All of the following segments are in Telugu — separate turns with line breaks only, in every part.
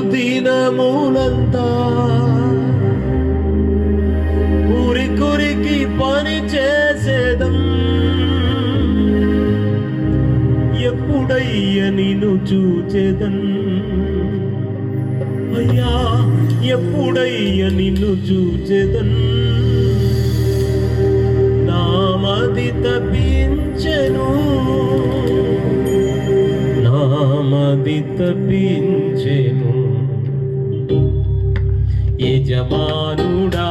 దినములంతా కురికి పని చేసేదం. ఎప్పుడయ్య నిన్ను చూచేదన్ అయ్యా ఎప్పుడయ్య నిన్ను చూచేదన్ నామది తప్పించెను. నామది తప్పించెను. యజమానుడా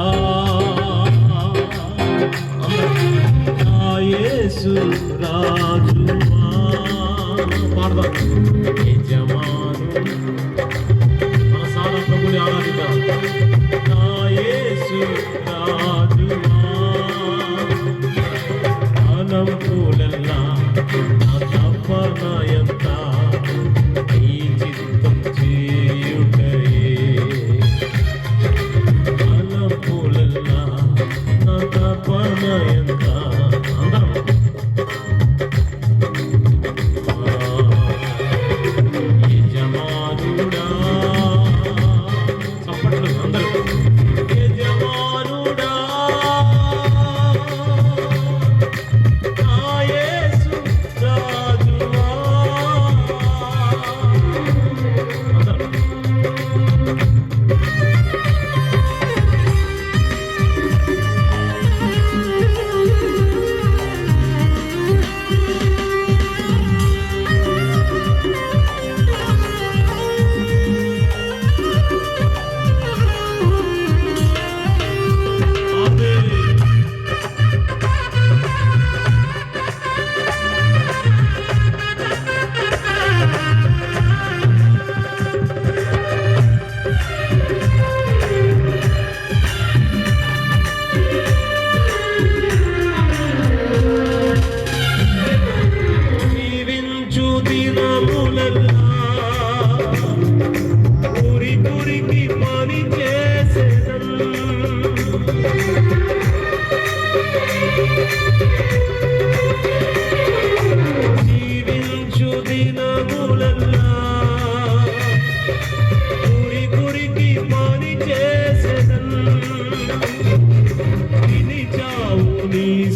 నా యేసు రాజువా? పాడదాం. యజమాను మన సారా ప్రభుని ఆరాధిద్దాం. నా యేసు నా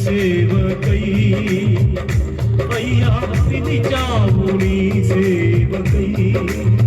సేవకై. అయ్యా తిని చావు నీ సేవకై.